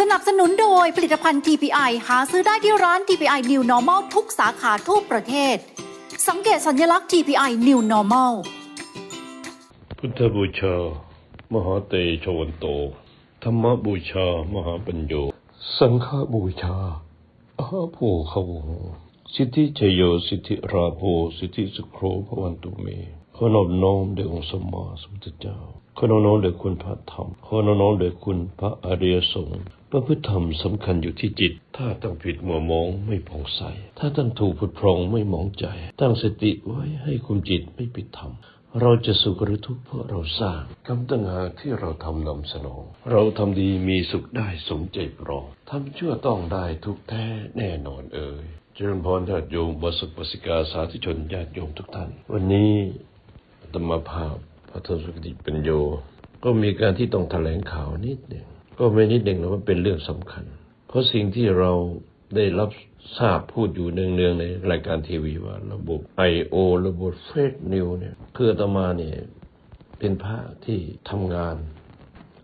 สนับสนุนโดยผลิตภัณฑ์ TPI หาซื้อได้ที่ร้าน TPI New Normal ทุกสาขาทั่วประเทศ สังเกตสัญลักษณ์ TPI New Normal พุทธบูชา มหาเตโชวันโต ธรรมบูชา มหาปัญโย สังฆบูชาอาภคาวงสิทธิชยโย สิทธิราโภสิทธิสุโครพระวันตุเมขอนอบน้อมแด่องค์สมมาสมุทธเจ้าขอนอบน้อมแด่คุณพระธรรมขอนอบน้อมแด่คุณพระอริยสงฆ์ พระพุทธธรรมสำคัญอยู่ที่จิต ถ้าตั้งผิดมัวมองไม่ผ่องใส ถ้าตั้งถูกผุดพรองไม่มองใจ ตั้งสติไว้ให้คุมจิตไม่ปิดธรรม เราจะสุขหรือทุกข์เพราะเราสร้างกรรมต่างหากที่เราทำนำสนอง เราทำดีมีสุขได้สมใจปรองทำชั่วต้องได้ทุกแท้แน่นอนเอ่ยเจริญพรญาติโยมบสุขบสิกาสาธุชนญาติโยมทุกท่าน วันนี้อาตมภาพพระทศกติป็นโยก็มีการที่ต้องแถลงข่าวนิดหนึ่ง ก็ไม่นิดหนึ่งนะมันเป็นเรื่องสำคัญ เพราะสิ่งที่เราได้รับทราบพูดอยู่เนืองๆในรายการทีวีว่า ระบบ I.O. ระบบเฟซนิวเนี่ยคืออาตมาเนี่ยเป็นพระที่ทำงาน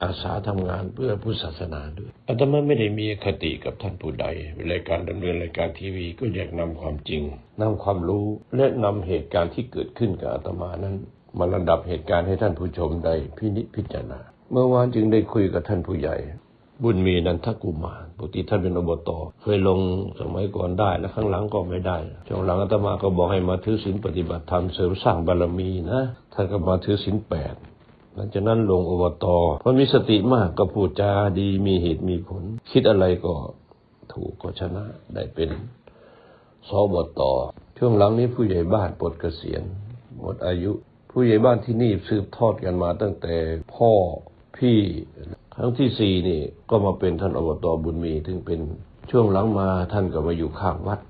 อาสาทำงานเพื่อพุทธศาสนาด้วยอาตมาไม่ได้มีคติกับท่านผู้ใดรายการดำเนินรายการทีวีก็อยากนำความจริงนำความรู้และนำเหตุการณ์ที่เกิดขึ้นกับอาตมานั้น มาระดับเหตุการณ์ให้ท่านผู้ชมได้พินิจพิจารณา เมื่อวานจึงได้คุยกับท่านผู้ใหญ่ บุญมีนันทกุมารปกติท่านเป็นอบตเคยลงสมัยก่อนได้แล้วข้างหลังก็ไม่ได้ช่วงหลังอาตมาก็บอกให้มาถือศีลปฏิบัติธรรมเสริมสร้างบารมีนะท่านก็มาถือศีลแปดหลังจากนั้นลงอบตเพราะมีสติมากก็พูดจาดีมีเหตุมีผล คิดอะไรก็ถูกก็ชนะได้เป็นสอบตช่วงหลังนี้ผู้ใหญ่บ้านปลดเกษียณหมดอายุ ผู้ใหญ่บ้านที่นี่สืบทอดกันมาตั้งแต่พ่อ พี่ครั้งที่สี่นี่ก็มาเป็นท่านอบตบุญมีถึงเป็นช่วงหลังมาท่านก็มาอยู่ข้างวัด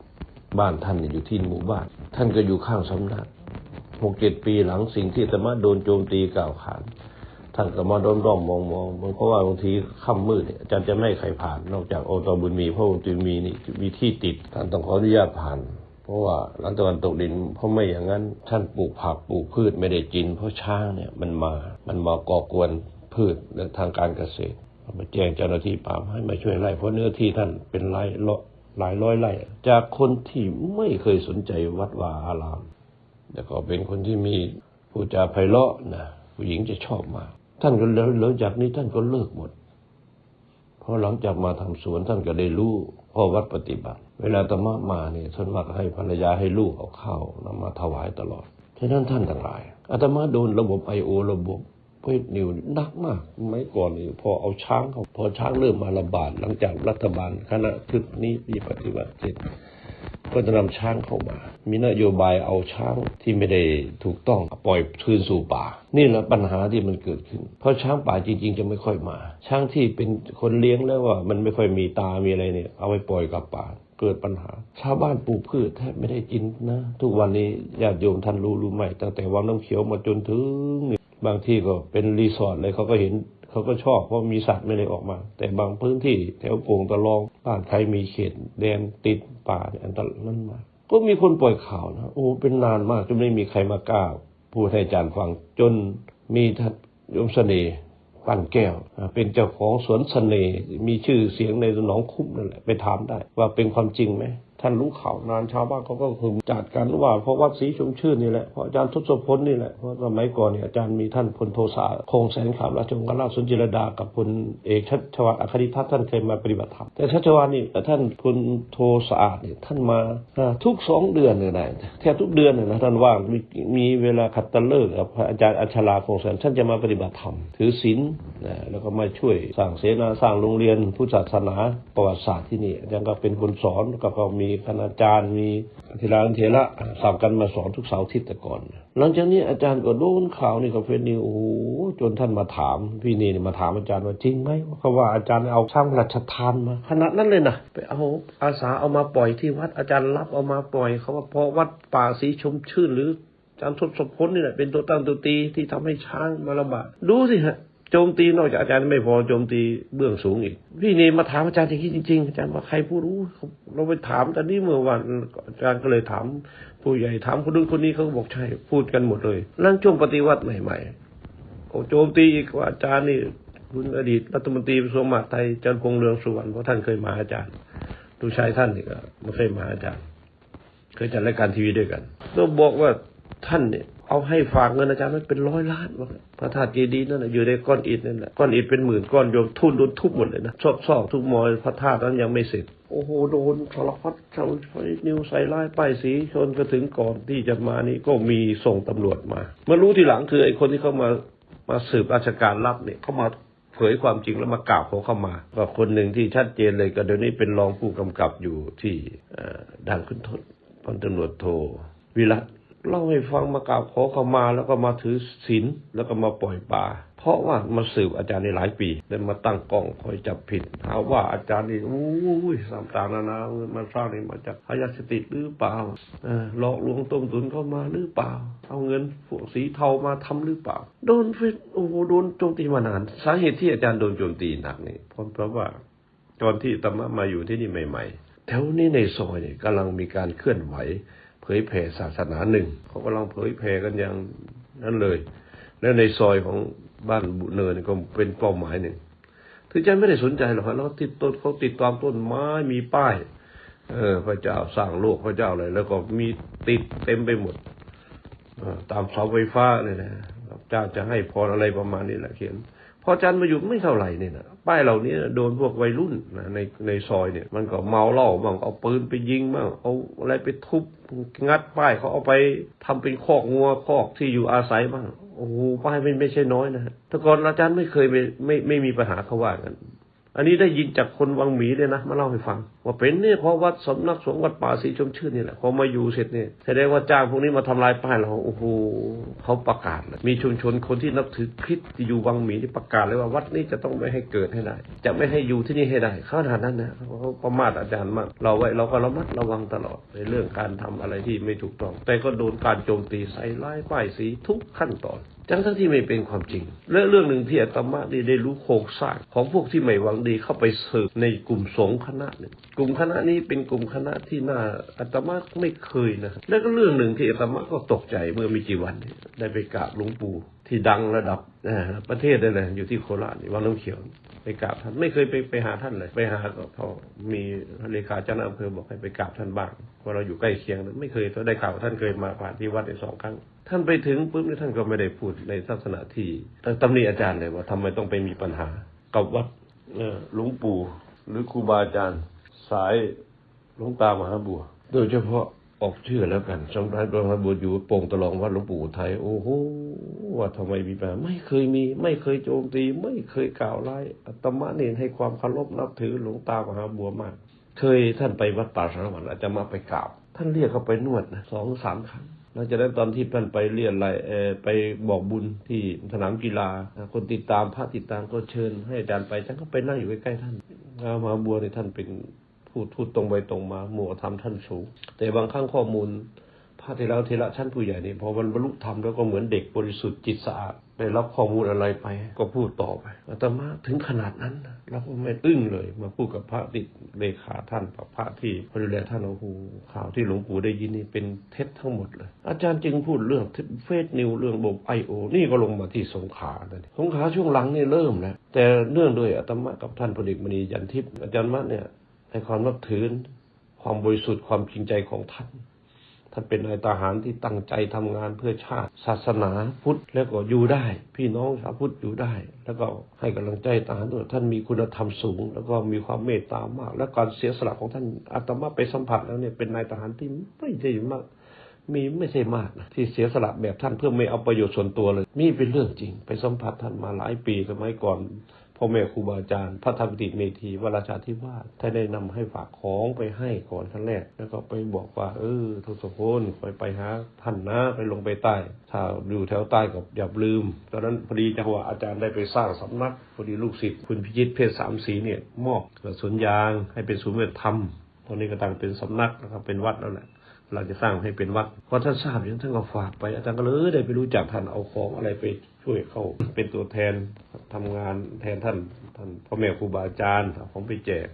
บ้านท่านอยู่ที่หมู่บ้าน ท่านก็อยู่ข้างสำนักหกเจ็ดปีหลังสิ่งที่อาตมาโดนโจมตีกล่าวขาน ท่านก็มาด้อมด้อมมองมองเพราะว่าบางทีค่ำมืดเนี่ยอาจารย์จะไม่ใครผ่าน นอกจากโอตบุญมีเพราะองค์บุญมีนี่มีที่ติดท่านต้องขออนุญาตผ่าน เพราะว่าหลังตะวันตกดิน เพราะไม่อย่างนั้น ท่านปลูกผักปลูกพืชไม่ได้กิน เพราะช้างเนี่ยมันมา มันมาก่อกวน พืชและทางการเกษตรมาแจ้งเจ้าหน้าที่ป่าให้มาช่วยไล่เพราะเนื้อที่ท่านเป็นไร่ละหลายร้อยไร่จากคนที่ไม่เคยสนใจวัดวาอารามแล้วก็เป็นคนที่มีผู้จาไพเราะนะผู้หญิงจะชอบมากท่านก็แล้วแล้วจากนี้ท่านก็เลิกหมด เพราะหลังจากมาทำสวนท่านก็ได้รู้พ่อวัดปฏิบัติ เวลาตมะมาเนี่ยท่านมักให้ภรรยาให้ลูกเอาข้าวนำมาถวายตลอดฉะนั้นท่านทั้งหลายอาตมาโดนระบบไอโอระบบ เพศนิวหนักมากไม่ก่อนนี่พอเอาช้างเขาพอช้างเริ่มมาระบาดหลังจากรัฐบาลคณะชุดนี้มีปฏิบัติเสร็จก็จะนำช้างเข้ามา มีนโยบายเอาช้างที่ไม่ได้ถูกต้องปล่อยคืนสู่ป่า นี่แหละปัญหาที่มันเกิดขึ้น เพราะช้างป่าจริง ๆ จะไม่ค่อยมา ช้างที่เป็นคนเลี้ยงแล้วว่า มันไม่ค่อยมีตา มีอะไรเนี่ย เอาไปปล่อยกับป่า เกิดปัญหา ชาวบ้านปลูกพืชแทบไม่ได้กินนะ ทุกวันนี้ญาติโยมท่านรู้รู้ไหมตั้งแต่วังน้ำเขียวมาจนถึง บางที่ก็เป็นรีสอร์ทเลยเขาก็เห็นเขาก็ชอบเพราะมีสัตว์ไม่ได้ออกมา แต่บางพื้นที่แถวโป่งตะลองบ้านใครมีเขตแดนติดป่าเนี่ยอันตรายนั้นมาก็มีคนปล่อยข่าวนะโอ้เป็นนานมากจนไม่มีใครมากล้าพูดให้อาจารย์ฟังจนมีท่านยมเสน่ห์ปั้นแก้ว เป็นเจ้าของสวนเสน่ห์มีชื่อเสียงในหนองคุ้มนั่นแหละไปถามได้ ว่าเป็นความจริงไหม ท่านรู้ข่าวนานชาวบ้านเขาก็คือจัดกันว่าเพราะวัดศรีชมชื่นนี่แหละเพราะอาจารย์ทศพลนี่แหละเพราะสมัยก่อนเนี่ยอาจารย์มีท่านพลโทสาคงแสนขามราชวงศ์ราชสุนจิรดากับพลเอกชัชวัตอัคริทัศน์ท่านเคยมาปฏิบัติธรรมแต่ชัชวัตนี่ท่านพลโทสะอาดเนี่ยท่านมาทุกสองเดือนเนี่ยนะแทบทุกเดือนเนี่ยนะท่านว่างมีมีเวลาขัดตะเลิกกับอาจารย์อัชราคงแสนท่านจะมาปฏิบัติธรรมถือศีลนะแล้วก็มาช่วยสร้างเสนาสร้างโรงเรียนพุทธศาสนาประวัติศาสตร์ที่นี่อาจารย์ก็เป็นคนสอนแล้มีคณาจารย์มีเทระเทระสั่งกันมาสอนทุกเสาร์อาทิตย์แต่ก่อน หลังจากนี้อาจารย์ก็โดนข่าวนี่กับเฟซนิวโอ้โหจนท่านมาถาม พี่นี่มาถามอาจารย์ว่าจริงไหมเขาว่าอาจารย์เอาช่างราชทานมาขนาดนั้นเลยนะไปเอาอาสาเอามาปล่อยที่วัดอาจารย์รับเอามาปล่อยเขาว่าเพราะวัดป่าศรีชมชื่นหรืออาจารย์ทศพลนี่แหละเป็นตัวตั้งตัวตีที่ทำให้ช้างมาระบาดดูสิฮะ โจมตีนอกจากอาจารย์ไม่พอโจมตีเบื้องสูงอีกพี่นี่มาถามอาจารย์อย่างนี้จริงๆอาจารย์ว่าใครพูดรู้ เราไปถามตอนนี้เมื่อวันอาจารย์ก็เลยถาม ผู้ใหญ่ถามคนนู้นคนนี้เขาก็บอกใช่พูดกันหมดเลยนั่งช่วงปฏิวัติใหม่ๆโอโจมตีอีกว่าอาจารย์นี่คุณอดีตรัฐมนตรีกระทรวงมหาดไทยจันพงษ์เรืองสุวรรณเพราะท่านเคยมาอาจารย์ลูชายท่านนี่ก็ไม่เคยมาอาจารย์ เคยจัดรายการทีวีด้วยกันก็บอกว่า ท่านเนี่ยเอาให้ฝากเงินอาจารย์มันเป็นร้อยล้านว่าพระธาตุเจดีย์นั่นนะอยู่ในก้อนอิฐนั่นแหละก้อนอิฐเป็นหมื่นก้อนโยมทุ่นโดนทุบหมดเลยนะซอกซอกทุกมอยพระธาตุนั้นยังไม่เสร็จโอ้โหโดนสารพัดชาวไฟนิวใส่ร้ายป้ายสีชนก็ถึงก่อนที่จะมานี่ก็มีส่งตำรวจมามารู้ทีหลังคือไอ้คนที่เขามามาสืบราชการลับเนี่ยเขามาเผยความจริงแล้วมากล่าวเขาเข้ามาว่าคนหนึ่งที่ชัดเจนเลยก็เดี๋ยวนี้เป็นรองผู้กำกับอยู่ที่ด่านขึ้นทศพันตำรวจโทวิรัต เล่าให้ฟังมากล่าวขอเข้ามาแล้วก็มาถือศีลแล้วก็มาปล่อยปลาเพราะว่ามาสืบอาจารย์ในหลายปีได้มาตั้งกล้องคอยจับผิดหาว่าอาจารย์นี่โอ้ยสามต่างนานามันสร้างนี่มาจากพยาสติหรือเปล่าหลอกลวงต้มตุนเข้ามาหรือเปล่า เอาเงินพวกสีเทามาทำหรือเปล่า โดนเฟซโอ้โหโดนโจมตีมานาน สาเหตุที่อาจารย์โดนโจมตีหนักนี่เพราะเพราะว่าตอนที่ตมะมาอยู่ที่นี่ใหม่ ๆ แถวนี้ในซอยเนี่ยกำลังมีการเคลื่อนไหว ผยแผ่ศาสนาหนึ่งเขากำลังเผยแผ่กันอย่างนั้นเลย แล้วในซอยของบ้านบุเนินก็เป็นเป้าหมายหนึ่งถึงอาจารย์ไม่ได้สนใจหรอกครับแล้วติดต้นเขาติดตามต้นไม้มีป้าย เออ พระเจ้าสร้างโลกพระเจ้าอะไรแล้วก็มีติดเต็มไปหมดอตามเสาไฟฟ้าเนี่ยนะเจ้าจะให้พรอะไรประมาณนี้แหละเขียน พอจันมาอยู่ไม่เท่าไหร่เนี่ยนะป้ายเหล่านี้โดนพวกวัยรุ่นนะในในซอยเนี่ย มันก็เมาเหล้าบ้างเอาปืนไปยิงบ้างเอาอะไรไปทุบงัดป้ายเขาเอาไปทำเป็นคอกงัวคอกที่อยู่อาศัยบ้างโอ้โหป้ายไม่ไม่ใช่น้อยนะแต่ก่อนอาจารย์ไม่เคยไม่ไม่ไม่มีปัญหาเขาว่ากัน อันนี้ได้ยินจากคนวังหมีเลยนะมาเล่าให้ฟัง ว่าเป็นเนี่ยเพราะวัดสำนักสงฆ์วัดป่าศรีชมชื่นนี่แหละพอมาอยู่เสร็จเนี่ยแสดงว่าจ้างพวกนี้มาทำลายป้ายเราโอ้โหเขาประกาศเลยมีชุมชนคนที่นับถือคริสต์อยู่วังหมีที่ประกาศเลยว่าวัดนี้จะต้องไม่ให้เกิดให้ได้ จะไม่ให้อยู่ที่นี่ให้ได้ขนาดนั้นนะเขาประมาทอาจารย์มาก เราไว้เราก็ระมัดระวังตลอดในเรื่องการทำอะไรที่ไม่ถูกต้อง แต่ก็โดนการโจมตีใส่ร้ายป้ายสีทุกขั้นตอน ทั้งทั้งที่ไม่เป็นความจริง และเรื่องหนึ่งที่อาตมาได้ได้รู้โครงสร้าง ของพวกที่ไม่หวังดีเข้าไปสืบในกลุ่มสงฆ์คณะหนึ่งกลุ่มคณะนี้เป็นกลุ่มคณะที่น่าอาตมาไม่เคยนะและก็เรื่องหนึ่งที่อาตมาก็ตกใจเมื่อไมีกี่วันได้ไปกราบหลวงปู่ ที่ดังระดับประเทศได้เลยอยู่ที่โคราชวังน้ำเขียว ไปกราบท่านไม่เคยไปไปหาท่านเลย ไปหาก็พอมีเลขาเจ้าหน้าอำเภอบอกให้ไปกราบท่านบ้างเพราะเราอยู่ใกล้เคียงไม่เคยได้ข่าวท่านเคยมาผ่านที่วัดในสองครั้ง ท่านไปถึงปุ๊บท่านก็ไม่ได้พูดในลักษณะที่ตำหนิอาจารย์เลยว่าทำไมต้องไปมีปัญหา กับวัดหลวงปู่หรือครูบาอาจารย์ สายหลวงตามหาบัว โดยเฉพาะ ออกชื่อแล้วกันสมเด็จพระมาบัวอยู่โป่งตะลองวัดหลวงปู่อุทัยโอ้โหว่าทำไมมีปัญหาไม่เคยมี ไม่เคยโจมตี ไม่เคยกล่าวร้ายอาตมาเน้นให้ความเคารพนับถือหลวงตามหาบัวมาก เคยท่านไปวัดป่าสารวัตรอาจจะมาไปกราบท่านเรียกเขาไปนวดนะสองสามครั้งหลังจากนั้นตอนที่ท่านไปเรียนอะไรเออไปบอกบุญที่สนามกีฬา คนติดตามพระติดตามก็เชิญให้อาจารย์ไปท่านก็ไปนั่งอยู่ใกล้ๆท่านมหาบัวเนี่ยท่านเป็น พูดพูดตรงไปตรงมา หมู่ธรรมท่านสูง แต่บางครั้งข้อมูลพระเทระเทระชั้นผู้ใหญ่นี่พอมันบรรลุธรรมแล้วก็เหมือนเด็กบริสุทธิ์จิตสะอาดได้รับข้อมูลอะไรไป ก็พูดต่อไปอาตมาถึงขนาดนั้นเราก็ไม่อึ้งเลย มาพูดกับพระติดเลขาท่านกับพระที่ดูแลท่านโอ้โหข่าวที่หลวงปู่ได้ยินนี่เป็นเท็จทั้งหมดเลย อาจารย์จึงพูดเรื่องเฟซนิวเรื่องบบไอโอนี่ก็ลงมาที่สงขาสงขาช่วงหลังนี่เริ่มแล้วแต่เนื่องด้วยอาตมากับท่านพลเอกมณียันทิพย์อาจารย์มัดเนี่ย ให้ความนับถือความบริสุทธิ์ความจริงใจของท่าน ท่านเป็นนายทหารที่ตั้งใจทำงานเพื่อชาติ ศาสนาพุทธแล้วก็อยู่ได้ พี่น้องชาวพุทธอยู่ได้ แล้วก็ให้กำลังใจทหารด้วยท่านมีคุณธรรมสูง แล้วก็มีความเมตตามาก และการเสียสละของท่านอาตมาไปสัมผัสแล้วเนี่ยเป็นนายทหารที่ไม่ใช่มากมีไม่ใช่มากนะที่เสียสละแบบท่านเพื่อไม่เอาประโยชน์ส่วนตัวเลย นี่เป็นเรื่องจริง ไปสัมผัสท่านมาหลายปีสมัยก่อน พ่อแม่ครูบาอาจารย์พระธรรมติเมธีวราชาธิวาสท่านได้นำให้ฝากของไปให้ก่อนครั้งแรก แล้วก็ไปบอกว่า เออทุกสพลไปไปหาท่านนะไปลงไปใต้ ถ้าอยู่แถวใต้ก็อย่าลืม ตอนนั้นพอดีจังหวะอาจารย์ได้ไปสร้างสำนักพอดีลูกศิษย์คุณพิจิตรเพชรสามสีเนี่ยมอบสวนยางให้เป็นศูนย์เวทธรรมตอนนี้ก็ตั้งเป็นสำนักนะครับเป็นวัดแล้วแหละเราจะสร้างให้เป็นวัดพอท่านทราบอย่างท่านก็ฝากไปอาจารย์ก็เลยได้ไปรู้จักท่านเอาของอะไรไป ช่วยเขาเป็นตัวแทนทำงานแทนท่านท่านพ่อแม่ครูบาอาจารย์เอาของไปแจก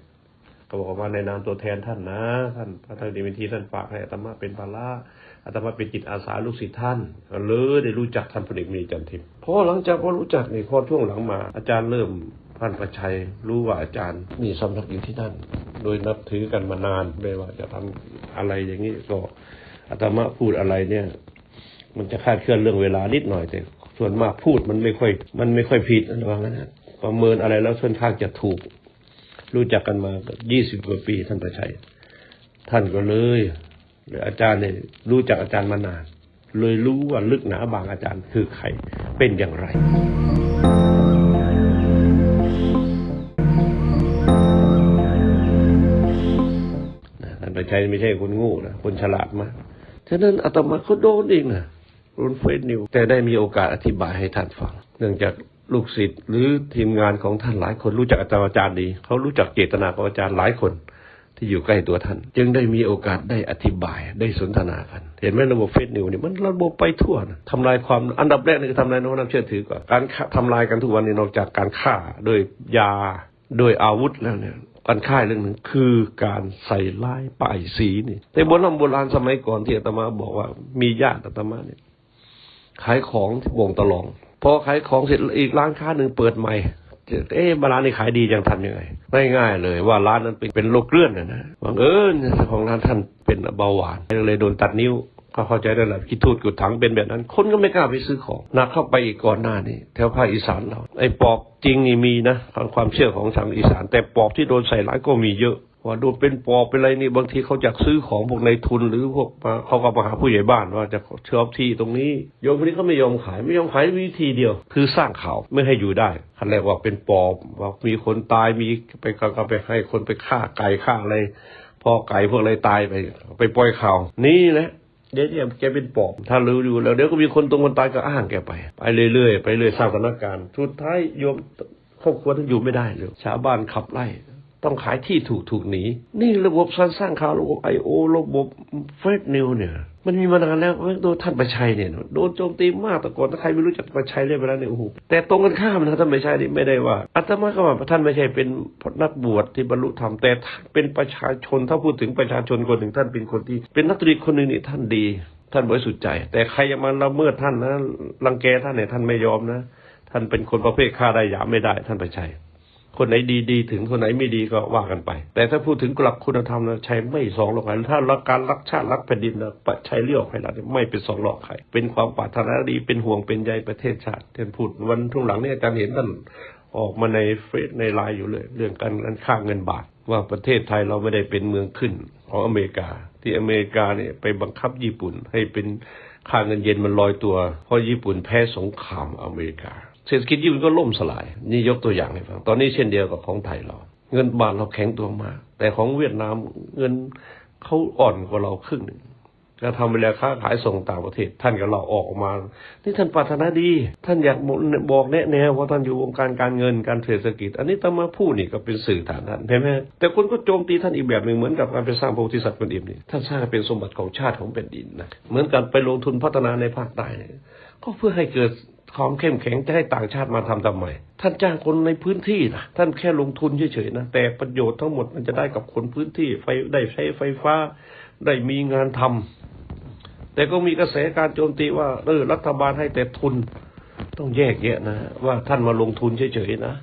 ก็บอกว่าในนามตัวแทนท่านนะ ท่านพระท่านดีเวนทีท่านฝากให้อาตมาเป็นภาระอาตมาเป็นจิตอาสาลูกศิษย์ท่านเลยได้รู้จักท่านพลเอกมีจันทิพย์พอหลังจากพอรู้จักในพอช่วงหลังมา อาจารย์เริ่มท่านประชัยรู้ว่าอาจารย์มีสำนักอยู่ที่นั่น โดยนับถือกันมานานเลยว่าจะทำอะไรอย่างนี้ก็อาตมาพูดอะไรเนี่ย มันจะคาดเคลื่อนเรื่องเวลานิดหน่อยแต่ ส่วนมากพูดมันไม่ค่อย มันไม่ค่อยผิดระวังนะประเมินอะไรแล้วค่อนข้างจะถูก รู้จักกันมายี่สิบกว่าปีท่านประชัย ท่านก็เลยเลยออาจารย์เนี่ยรู้จักอาจารย์มานาน เลยรู้ว่าลึกหนาบางอาจารย์คือใครเป็นอย่างไรท่านประชัยไม่ใช่คนโง่นะคนฉลาดมากฉะนั้นอาตมาก็โดนเองนะ โดนเฟซนิวแต่ได้มีโอกาสอธิบายให้ท่านฟัง เนื่องจากลูกศิษย์หรือทีมงานของท่านหลายคนรู้จักอาจารย์อาจารย์ดี เขารู้จักเจตนาของอาจารย์หลายคนที่อยู่ใกล้ตัวท่าน จึงได้มีโอกาสได้อธิบายได้สนทนากัน เห็นไหมระบบเฟซนิวเนี่ยมันระบบไปทั่วนะทำลายความอันดับแรกนี่คือทำลายโน้มน้ำเชื่อถือก่อนการฆ่าทำลายกันทุกวันนี้นอกจากการฆ่าโดยยาโดยอาวุธแล้วเนี่ยการฆ่าเรื่องหนึ่งคือการใส่ลายป้ายสีนี่แต่โบราณโบราณสมัยก่อนที่อาตมาบอกว่ามีญาติอาตมาเนี่ย ขายของที่วงตลอง พอขายของเสร็จอีกร้านค้าหนึ่งเปิดใหม่เอ๊ะร้านนี้ขายดีจังทำยังไงง่ายๆเลยว่าร้านนั้นเป็นเป็นโรคเลื่อนนะนะบังเอิญของร้านท่านเป็นเบาหวานเลยโดนตัดนิ้วก็เข้าใจได้แหละคิดทูดกุดถังเป็นแบบนั้น คนก็ไม่กล้าไปซื้อของนักเข้าไปอีกก่อนหน้านี้แถวภาคอีสานเราไอ้ปอบจริงนี่มีนะความเชื่อของทางอีสาน แต่ปอบที่โดนใส่ร้ายก็มีเยอะ ว่าโดนเป็นปอบเป็นอะไรนี่บางทีเขาอยากซื้อของพวกในทุนหรือพวกมาเขาก็มาหาผู้ใหญ่บ้านว่าจะเชอที่ตรงนี้โยมคนนี้เขาไม่ยอมขายไม่ยอมขายวิธีเดียว คือสร้างข่าวไม่ให้อยู่ได้คันแรกว่าเป็นปอบว่ามีคนตายมีไปก็ก็ไปให้คนไปฆ่าไก่ฆ่าอะไรพอไก่พวกอะไรตายไป ไปปล่อยข่าวนี่แหละเดี๋ยวเนี่ยแกเป็นปอบถ้ารู้อยู่แล้วเดี๋ยวก็มีคนตรงคนตายก็อ้างแกไป ไปเรื่อยๆไปเรื่อยสร้างสถานการณ์สุดท้ายโยมครอบครัวท่านอยู่ไม่ได้เลยชาวบ้านขับไล่ ต้องขายที่ถูกถูกหนี นี่ระบบสร้างสร้างข่าวระบบไอโอระบบเฟซนิวเนี่ย มันมีมานานแล้วโดนท่านประชัยเนี่ยโดนโจมตีมากแต่ก่อนถ้าใครไม่รู้จักประชัยเรียกไปแล้วเนี่ยโอ้โหแต่ตรงกันข้ามนะท่านประชัยนี่ไม่ได้ว่าอาตมาก็ว่าท่านไม่ใช่เป็นนักบวชที่บรรลุธรรมแต่เป็นประชาชนถ้าพูดถึงประชาชนคนหนึ่งท่านเป็นคนที่ เป็นนักตรีคนหนึ่งนี่ท่านดี ท่านบริสุทธิ์ใจ แต่ใครจะมาละเมิดท่านนะรังแกท่านเนี่ยท่านไม่ยอมนะ ท่านเป็นคนประเภทฆ่าได้หยามไม่ได้ท่านประชัย คนไหนดีดีถึงคนไหนไม่ดีก็ว่ากันไป แต่ถ้าพูดถึงหลักคุณธรรมนะใชัยไม่สองหลอกใครถ้ารักการรักชาติรักแผ่นดินนะปะชัยเลี้ยวใครละไม่เป็นสองหลอกใครเป็นความปรารถนาดีเป็นห่วงเป็นใยประเทศชาติท่านพูดวันทุ่งหลังเนี่ยอาจารย์เห็นท่านออกมาในเฟซในไลน์อยู่เลย เรื่องการการค่างเงินบาท ว่าประเทศไทยเราไม่ได้เป็นเมืองขึ้นของอเมริกา ที่อเมริกาเนี่ยไปบังคับญี่ปุ่นให้เป็นค่าเงินเยนมันลอยตัว เพราะญี่ปุ่นแพ้สงครามอเมริกา เศรษฐกิจญี่ปุ่นก็ล่มสลาย นี่ยกตัวอย่างให้ฟัง ตอนนี้เช่นเดียวกับของไทยเรา เงินบาทเราแข็งตัวมาก แต่ของเวียดนามเงินเขาอ่อนกว่าเราครึ่งหนึ่งแล้วทำเวลาค้าขายส่งต่างประเทศ ท่านกับเราออกมา นี่ท่านปรารถนาดี ท่านอยากบอกแนะแนวว่าท่านอยู่วงการการเงินการเศรษฐกิจ อันนี้ตามมาพูดนี่ก็เป็นสื่อฐานท่านเห็นไหมแต่คนก็โจมตีท่านอีกแบบหนึ่งเหมือนกับการไปสร้างโพธิสัตว์เป็นดิบนี่ท่านสร้างเป็นสมบัติของชาติของแผ่นดินนะเหมือนกันไปลงทุนพัฒนาในภาคใต้เนี่ยก็เพื่อให้เกิด ความเข้มแข็งจะให้ต่างชาติมาทำทำไมท่านจ้างคนในพื้นที่นะท่านแค่ลงทุนเฉยๆนะแต่ประโยชน์ทั้งหมดมันจะได้กับคนพื้นที่ ไฟได้ใช้ไฟฟ้าได้มีงานทำแต่ก็มีกระแสการโจมตีว่าเออรัฐบาลให้แต่ทุนต้องแยกแยะนะว่าท่านมาลงทุนเฉยๆนะ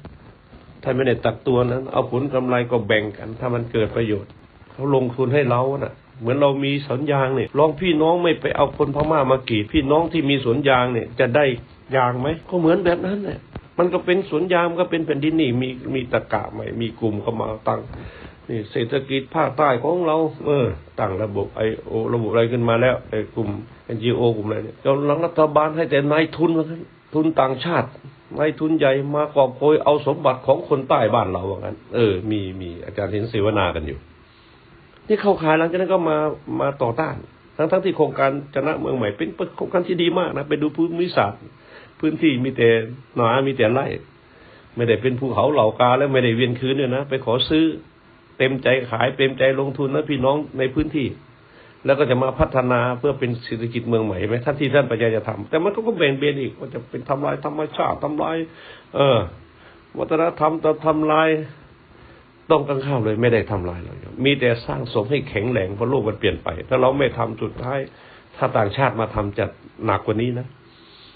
ท่านไม่ได้ตักตัวนั้น เอาผลกำไรก็แบ่งกัน ถ้ามันเกิดประโยชน์เขาลงทุนให้เราน่ะเหมือนเรามีสวนยางเนี่ยลองพี่น้องไม่ไปเอาคนพม่ามากรีดพี่น้องที่มีสวนยางเนี่ยจะได้ ยางไหมก็เหมือนแบบนั้นแหละมันก็เป็นสวนยางก็เป็นแผ่นดินนี่มีมีตะกะใหม่มีกลุ่มเข้ามาตั้งนี่เศรษฐกิจภาคใต้ของเรา เออตั้งระบบไอโอระบบอะไรขึ้นมาแล้วไอกลุ่ม NGO กลุ่มอะไรเนี่ยเราหลังรัฐบาลให้แต่นายทุนว่างั้นทุนต่างชาตินายทุนใหญ่มากอบโกยเอาสมบัติของคนใต้บ้านเราว่างั้น เออ มีมีอาจารย์เห็นเสวนากันอยู่ที่เข้าขายหลังจากนั้นก็มามาต่อต้าน ทั้งทั้งที่โครงการชนะเมืองใหม่เป็นโครงการที่ดีมากนะไปดูภูมิศาสตร์ พื้นที่มีแต่หนามีแต่ไร่ไม่ได้เป็นภูเขาเหล่ากาแล้วไม่ได้เวียนคืนเนี่ยนะไปขอซื้อ เต็มใจขายเต็มใจลงทุนนะพี่น้องในพื้นที่ แล้วก็จะมาพัฒนาเพื่อเป็นเศรษฐกิจเมืองใหม่ไหมท่านที่ท่านปัญญาจะทำแต่มันก็ก็แบ่งเบนอีกว่าจะเป็นทำลายธรรมชาติทำลาย เออ วัฒนธรรมจะทำลายต้องกันข้ามเลยไม่ได้ทำลายเรามีแต่สร้างสมให้แข็งแรงเพราะโลกมันเปลี่ยนไป ถ้าเราไม่ทำสุดท้าย ถ้าต่างชาติมาทำจะหนักกว่านี้นะ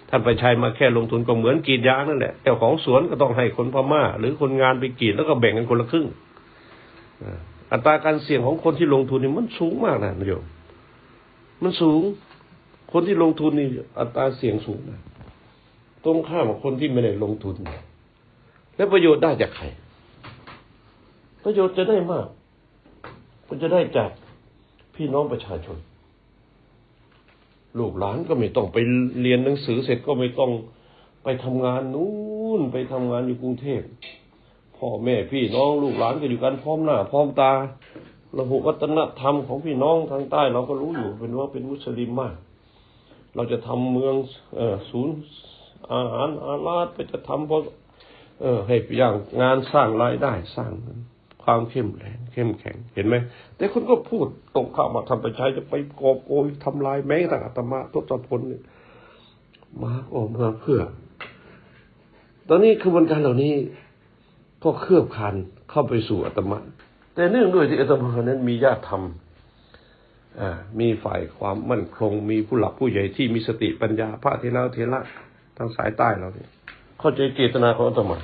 ท่านไปชัยมาแค่ลงทุนก็เหมือนกรีดยางนั่นแหละเจ้าของสวนก็ต้องให้คนพม่า หรือคนงานไปกรีดแล้วก็แบ่งกันคนละครึ่งอัตราการเสี่ยงของคนที่ลงทุนนี่มันสูงมากนะโยมมันสูง คนที่ลงทุนนี่อัตราเสี่ยงสูงนะตรงข้ามกับคนที่ไม่ได้ลงทุน แล้วประโยชน์ได้จากใคร ประโยชน์จะได้มาก ก็จะได้จากพี่น้องประชาชน ลูกหลานก็ไม่ต้องไปเรียนหนังสือเสร็จก็ไม่ต้องไปทำงานนู้นไปทำงานอยู่กรุงเทพพ่อแม่พี่น้องลูกหลานก็อยู่กันพร้อมหน้าพร้อมตาระบบวัฒนธรรมของพี่น้องทางใต้ เราก็รู้อยู่เป็นว่าเป็นมุสลิมมาก เราจะทำเมืองเออศูนย์อาหารอาลาดไปจะทำเพราะเออให้อย่างงานสร้างรายได้สร้าง ความเข้มแรงเข้มแข็ง เห็นไหม แต่คนก็พูดตรงข้ามมาทำไปใช้จะไปกอบโกยทำลายแม้แต่อาตมาทศพลเนี่ยมาออกมาเพื่อ ตอนนี้กระบวนการเหล่านี้ก็เคลือบคลานเข้าไปสู่อาตมา แต่เนื่องด้วยที่อาตมานั้นมีญาติธรรมมีฝ่ายความมั่นคง มีผู้หลักผู้ใหญ่ที่มีสติปัญญาพระเทระเทระทางสายใต้เราเนี่ยเข้าใจเจตนาของอาตมา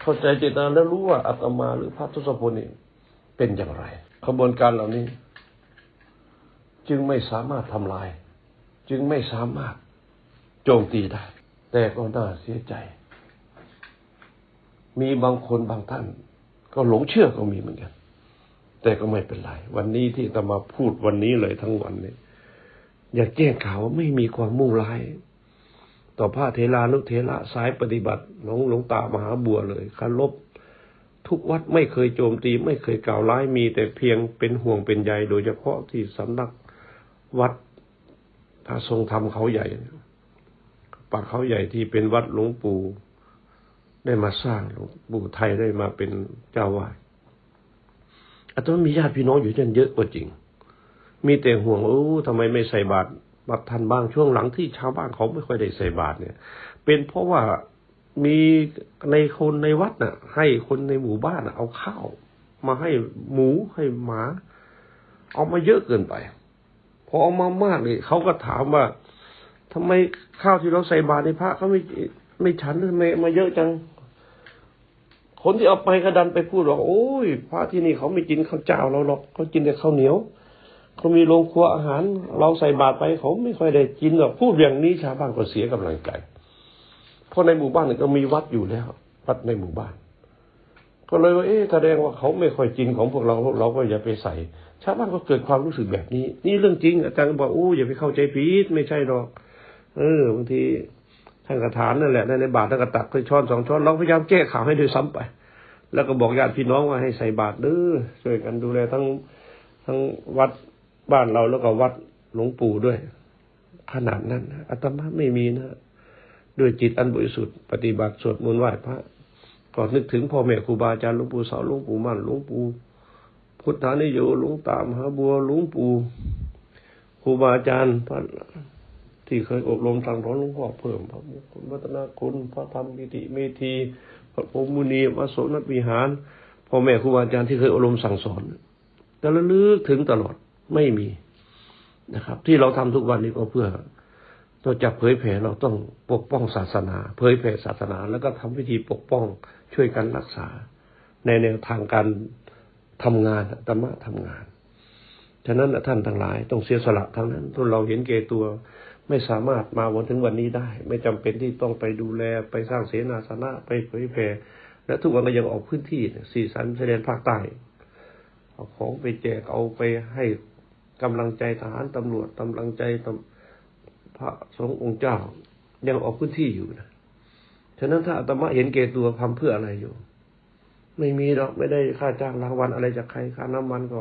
เข้าใจเจตนาแล้วรู้ว่าอาตมาหรือพระทศพลนี่เป็นอย่างไรขบวนการเหล่านี้ จึงไม่สามารถทำลาย จึงไม่สามารถโจมตีได้ แต่ก็น่าเสียใจ มีบางคนบางท่าน ก็หลงเชื่อก็มีเหมือนกัน แต่ก็ไม่เป็นไร วันนี้ที่อาตมาพูดวันนี้เลยทั้งวันเนี่ย อย่าแจ้งข่าวว่าไม่มีความมุ่งร้าย ต่อพระเทลานุเทระสายปฏิบัติหลวงหลวงตามหาบัวเลยคารบทุกวัดไม่เคยโจมตีไม่เคยกล่าวร้ายมีแต่เพียงเป็นห่วงเป็นใยโดยเฉพาะที่สำนักวัดถ้าทรงธรรมเขาใหญ่ปากเขาใหญ่ที่เป็นวัดหลวงปู่ได้มาสร้างหลวงปู่ไทยได้มาเป็นเจ้าวาดอาตมามีญาติพี่น้องอยู่ที่นั่นเยอะกว่าจริง มีแต่ห่วงโอ้ทำไมไม่ใส่บาตร บัตรทันบ้างช่วงหลังที่ชาวบ้านเขาไม่ค่อยได้ใส่บาตรเนี่ย เป็นเพราะว่ามีในคนในวัดน่ะ ให้คนในหมู่บ้านน่ะ เอาข้าว มาให้หมูให้หมา เอามาเยอะเกินไปพอเอามามากเลยเขาก็ถามว่าทำไมข้าวที่เราใส่บาตรในพระเขาไม่ไม่ฉันทำไมมาเยอะจัง คนที่เอาไปกระดันไปพูดว่าโอ้ยพระที่นี่เขาไม่กินข้าวเจ้าเราหรอกเขากินแต่ข้าวเหนียว เขามีโรงครัวอาหาร เราใส่บาตรไปเขาไม่ค่อยได้กินหรอกพูดอย่างนี้ชาวบ้านก็เสียกำลังใจเพราะในหมู่บ้านก็มีวัดอยู่แล้ว วัดในหมู่บ้าน ก็เลยว่าเอ๊ะแสดงว่าเขาไม่ค่อยกินของพวกเราเราก็อย่าไปใส่ ชาวบ้านก็เกิดความรู้สึกแบบนี้ นี่เรื่องจริง อาจารย์ก็บอกโอ้อย่าไปเข้าใจผิดไม่ใช่หรอก เออบางทีท่านกระถานนั่นแหละในบาตรท่านก็ตักช้อนสองช้อนเราพยายามแก้ข่าวให้ด้วยซ้ำไป แล้วก็บอกญาติพี่น้องว่าให้ใส่บาตรเด้อช่วยกันดูแลทั้งทั้งวัด บ้านเราแล้วก็วัดหลวงปู่ด้วย ขนาดนั้นอาตมาไม่มีนะด้วยจิตอันบริสุทธิ์ปฏิบัติสวดมนต์ไหว้พระก่อนนึกถึงพ่อแม่ครูบาอาจารย์หลวงปู่เสาหลวงปู่มั่นหลวงปู่พุทธานิโยหลวงตามหาบัวหลวงปู่ครูบาอาจารย์พระที่เคยอบรมทางร้อนหลวงพ่อเพิ่มพระมงคลวัฒนาคุณพระธรรมกิติเมธีพระพรมุนีวัดโสนวิหารพ่อแม่ครูบาอาจารย์ที่เคยอบรมสั่งสอนแต่ระลึกถึงตลอด ไม่มีนะครับ ที่เราทำทุกวันนี้ก็เพื่อเราจะเผยแผ่เราต้องปกป้องศาสนา เผยแผ่ศาสนา แล้วก็ทำวิธีปกป้องช่วยกันรักษา ในแนวทางการทำงานธรรมะทำงานฉะนั้นท่านทั้งหลายต้องเสียสละทั้งนั้นทุกเราเห็นเกตัวไม่สามารถมาวันถึงวันนี้ได้ ไม่จำเป็นที่ต้องไปดูแลไปสร้างเสนาสนะไปเผยแผ่และทุกวันก็ยังออกพื้นที่สี่สันชายแดนภาคใต้เอาของไปแจกเอาไปให้ กำลังใจทหารตำรวจกำลังใจพระสงฆ์องค์เจ้า ยังออกพื้นที่อยู่นะฉะนั้นถ้าอาตมาเห็นเกตัวทำเพื่ออะไรอยู่ ไม่มีหรอกไม่ได้ค่าจ้างรางวัลอะไรจากใครค่าน้ำมันก็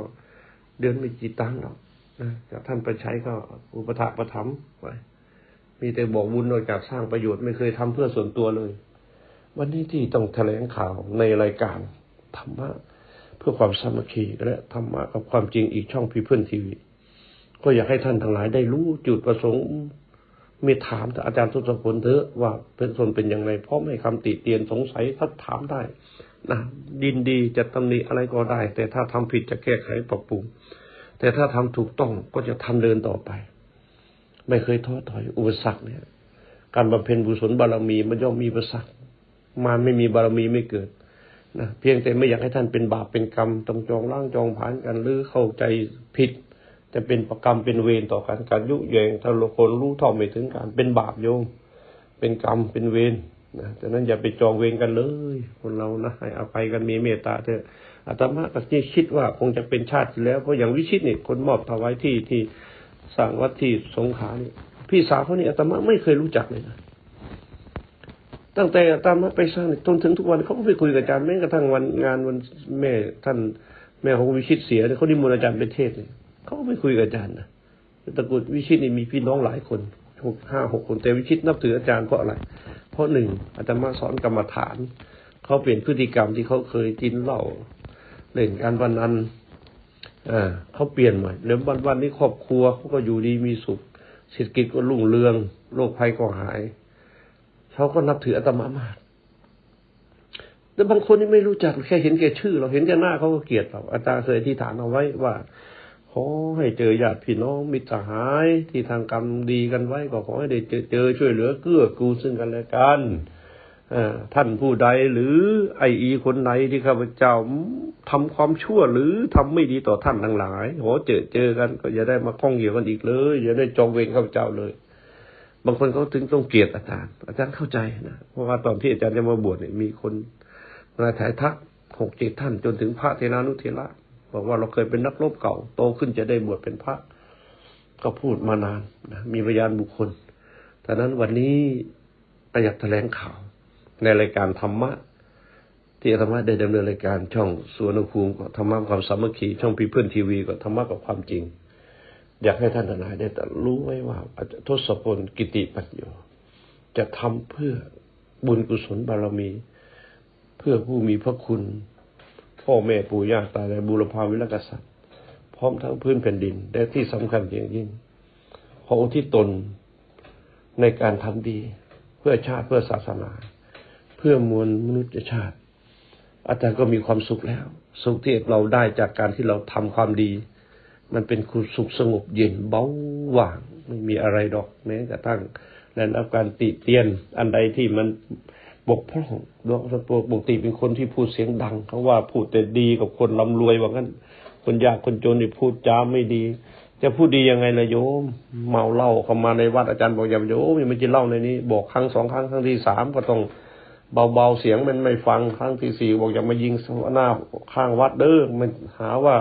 เดือนไม่กี่ตังค์หรอกนะจากท่านไปใช้ก็อุปถัมภ์ประถมภ์ไปมีแต่บอกบุญนอกจากสร้างประโยชน์ไม่เคยทำเพื่อส่วนตัวเลย วันนี้ที่ต้องแถลงข่าวในรายการธรรมะเพื่อความสามัคคีและธรรมะกับความจริงอีกช่องพีเพิลทีวี ก็อยากให้ท่านทั้งหลายได้รู้จุดประสงค์มีถามอาจารย์ทศพลเถอะว่าเป็นคนเป็นอย่างไรเพราะไม่คำติเตียนสงสัยถ้าถามได้นะดินดีจะตำหนิอะไรก็ได้ แต่ถ้าทำผิดจะแก้ไขปรับปรุง แต่ถ้าทำถูกต้องก็จะทำเดินต่อไป ไม่เคยท้อถอยอุปสรรคเนี่ย การบำเพ็ญบุญศลบารมีมันย่อมมีอุปสรรคมาไม่มีบารมีไม่เกิดนะเพียงแต่ไม่อยากให้ท่านเป็นบาปเป็นกรรมต้องจองร่างจองผานกันหรือเข้าใจผิด จะเป็นประกรรมเป็นเวรต่อกันการยุแยงถ้าเราคนรู้เท่าไม่ถึงการเป็นบาปโยม เป็นกรรมเป็นเวรนะฉะนั้นอย่าไปจองเวรกันเลย คนเรานะให้อภัยกันมีเมตตาเถอะอาตมาก็คิดว่าคงจะเป็นชาติแล้วเพราะอย่างวิชิตเนี่ยคนมอบถวายที่ที่สร้างวัดที่สงขลานี่พี่สาวเขาเนี่ยอาตมาไม่เคยรู้จักเลยนะตั้งแต่อาตมาไปสร้างจนถึงทุกวันเขาก็ไปคุยกับอาจารย์แม้กระทั่งวันงานวันแม่ท่านแม่ของวิชิตเสียเนี่ยเขานิมนอาจารย์ไปเทศเนี่ย เขาก็ไปคุยกับอาจารย์นะตระกูลวิชิตนี่มีพี่น้องหลายคนหกห้าหกคนแต่วิชิตนับถืออาจารย์เพราะอะไร เพราะหนึ่งอาตมาสอนกรรมฐาน เขาเปลี่ยนพฤติกรรมที่เขาเคยกินเหล้าเล่นการพนันอ่าเขาเปลี่ยนใหม่แล้ววันวันนี้ครอบครัวเขาก็อยู่ดีมีสุขเศรษฐกิจก็รุ่งเรืองโรคภัยก็หายเขาก็นับถืออาตมามากแต่บางคนนี่ไม่รู้จักแค่เห็นแก่ชื่อ เราเห็นแก่หน้าเขาก็เกลียดเราอาจารย์เคยที่ฐานเอาไว้ว่า ขอให้เจอญาติพี่น้องมิตรสหายที่ทางกรรมดีกันไว้ก็ขอให้ได้เจอช่วยเหลือเกื้อกูลซึ่งกันและกันท่านผู้ใดหรือไออีคนไหนที่ข้าพเจ้าทำความชั่วหรือทำไม่ดีต่อท่านทั้งหลายขอเจอเจอกันก็อย่าได้มาข้องเกี่ยวกันอีกเลย อย่าได้จองเวรข้าพเจ้าเลย บางคนเขาถึงต้องเกลียดอาจารย์ อาจารย์เข้าใจนะเพราะว่าตอนที่อาจารย์จะมาบวชเนี่ยมีคนมาถ่ายทักหกเจ็ดท่านจนถึงพระเทนานุเทระ บอกว่าเราเคยเป็นนักรบเก่า โตขึ้นจะได้บวชเป็นพระ ก็พูดมานานนะมีพยานบุคคลแต่นั้นวันนี้อยากแถลงข่าว ในรายการธรรมะ ที่ธรรมะได้ดำเนินรายการช่องสวนภูมิก็ธรรมะความสามัคคีช่องพีเพื่อนทีวีก็ธรรมะกับความจริง อยากให้ท่านทนายได้แต่รู้ไว้ว่าทศพลกิติปัญโยจะทำเพื่อบุญกุศลบารมี เพื่อผู้มีพระคุณ พ่อแม่ปู่ย่าตายายบุรพาวิรกษัตริย์ พร้อมทั้งพื้นแผ่นดิน และที่สำคัญอย่างยิ่งขอทิศตนในการทำดีเพื่อชาติเพื่อศาสนา เพื่อมวลมนุษยชาติ อาจารย์ก็มีความสุขแล้ว สุขที่เราได้จากการที่เราทำความดี มันเป็นคุณสุขสงบเย็นเบาหว่างไม่มีอะไรดอกแม้กระทั่งและรับการติเตียนอันใดที่มัน บกพร่องดวงสปปกติเป็นคนที่พูดเสียงดังเขาว่าพูดแต่ดีกับคนร่ำรวยว่างั้น คนยากคนจนนี่พูดจาไม่ดี จะพูดดียังไงล่ะโยม เมาเหล้าเข้ามาในวัดอาจารย์บอกอย่าโยมอย่ามากินเหล้าในนี้ บอกครั้งสองครั้งครั้งที่สามก็ต้องเบาๆเสียงมันไม่ฟังครั้งที่สี่บอกอย่ามายิงหน้าข้างวัดเด้อมันหาว่า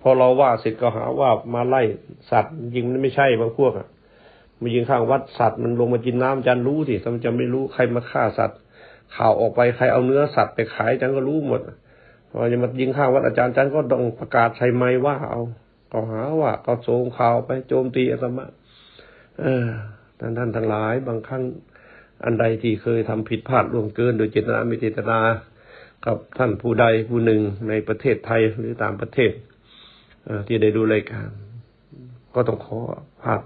พอเราว่าเสร็จก็หาว่ามาไล่สัตว์ยิงมันไม่ใช่บางพวกอะมายิงข้างวัดสัตว์มันลงมากินน้ำจันรู้สิถ้ามันจะไม่รู้ใครมาฆ่าสัตว์ ข่าวออกไปใครเอาเนื้อสัตว์ไปขายจันก็รู้หมดพอจะมายิงข้างวัดอาจารย์จันก็ต้องประกาศใช้ไม้ว่าเอาก็หาว่าก็โจมข่าวไปโจมตีอาตมาเออท่านท่านทั้งหลาย บางครั้งอันใดที่เคยทำผิดพลาดล่วงเกิน โดยเจตนาไม่เจตนากับท่านผู้ใดผู้หนึ่งในประเทศไทยหรือต่างประเทศอที่ได้ดูรายการ ก็ต้องขอพาด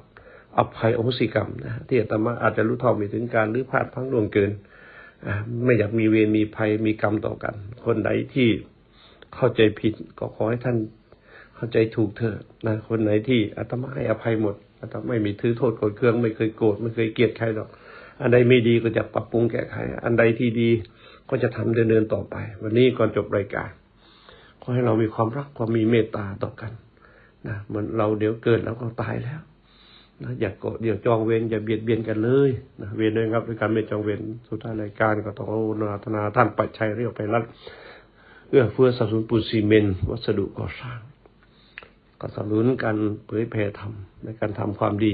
อภัยอโหสิกรรมนะที่อาตมาอาจจะรู้เท่าไม่ถึงการหรือพลาดพลั้งล่วงเกิน ไม่อยากมีเวรมีภัยมีกรรมต่อกัน คนใดที่เข้าใจผิดก็ขอให้ท่านเข้าใจถูกเถอะนะคนไหนที่อาตมาให้อภัยหมดอาตมาไม่มีถือโทษโกรธเคืองไม่เคยโกรธไม่เคยเกลียดใครหรอก อันใดไม่ดีก็จะปรับปรุงแก้ไข อันใดที่ดีก็จะทำเดินเดินต่อไป วันนี้ก่อนจบรายการขอให้เรามีความรักความมีเมตตาต่อกันนะเหมือนเราเดี๋ยวเกิดแล้วก็ตายแล้ว นะอย่ากโกรธเดี๋ยวจองเวรอย่าเบียดเบียนกันเลยนะเวรด้วยครับด้วยการไม่จองเวรสุดท้ายรายการก็ต้องเอานาธนาท่านปัจชัยเรียกไปรัดเอื้อเฟื้อสนับสนุนปูนซีเมนต์วัสดุก่อสร้าง ก็สนับสนุนการเผยแผ่ธรรมในการทำความดี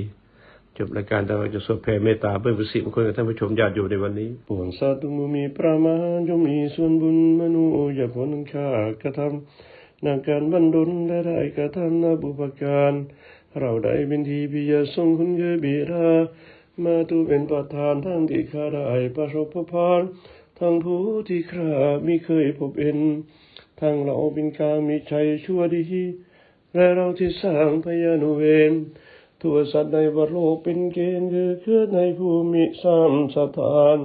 จบรายการแต่เราจะสวดแผ่เมตตาเพื่อประสิทธิ์มงคลกับท่านผู้ชมญาติอยู่ในวันนี้ปวงสัตว์ทุกมือมีประมาณจงมีส่วนบุญมนุษย์อย่าผลข้ากระทำนางการบันดลและได้กระทำนาบุปการ เราได้เป็นทีพิยาทรงคุณเกบิรามาตูเป็นประธานทั้งที่ข้าได้ประสบพพานทั้งผู้ที่ข้ามิเคยพบเห็นทางเราเป็นกลางมีชัยชั่วดี และเราที่สร้างพยานุเวรทั่วสัตว์ในวโลกเป็นเกณฑ์คือเคลื่อนในภูมิสามสถาน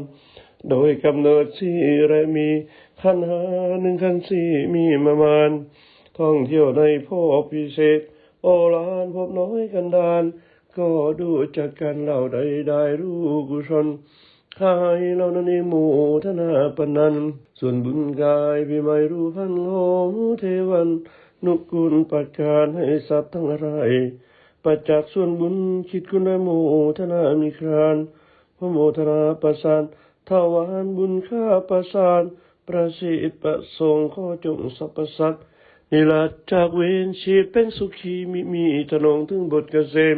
โดยกำเนิดสี่และมีขันหาหนึ่งขันสี่มีประมาณท่องเที่ยวในพ่อพิเศษ โอฬารพบน้อยกันดาน ก็ดูจากกันเราได้ได้รู้กุศลขายเรานั้นในหมู่ธนาปนัน ส่วนบุญกายพี่ไม่รู้พันโงเทวัน นุกุลประการให้สัตว์ทั้งหลายประจักษ์ส่วนบุญคิดคุณในมูธนามีครานพระโมทนาประสานทวารบุญข้าประสาน ประสิทธิ์ประสงค์ขอจงสรรพสัตว์ นิรัตจากเวรชีพเป็นสุขีมิมีถนงถึงบทเกษม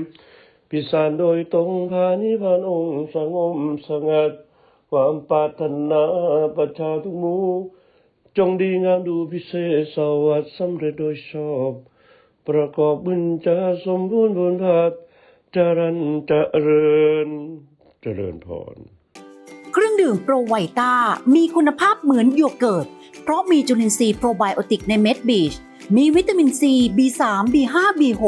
พิสารโดยตรงพานิพานองค์สงบสงัด ความปรารถนาประชาทุกหมู่จงดีงามดูพิเศษสวัสดิ์สำเร็จโดยชอบ ประกอบบุญจะสมบูรณ์บุญพัดจรันจะเริญเจริญพร เครื่องดื่มโปรไวต้ามีคุณภาพเหมือนโยเกิร์ต เพราะมีจุลินทรีย์โปรไบโอติกในเม็ดบีช มีวิตามินซี B3 B5 B6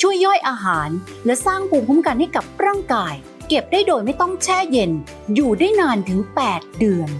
ช่วยย่อยอาหาร และสร้างภูมิคุ้มกันให้กับร่างกาย เก็บได้โดยไม่ต้องแช่เย็น อยู่ได้นานถึง 8 เดือน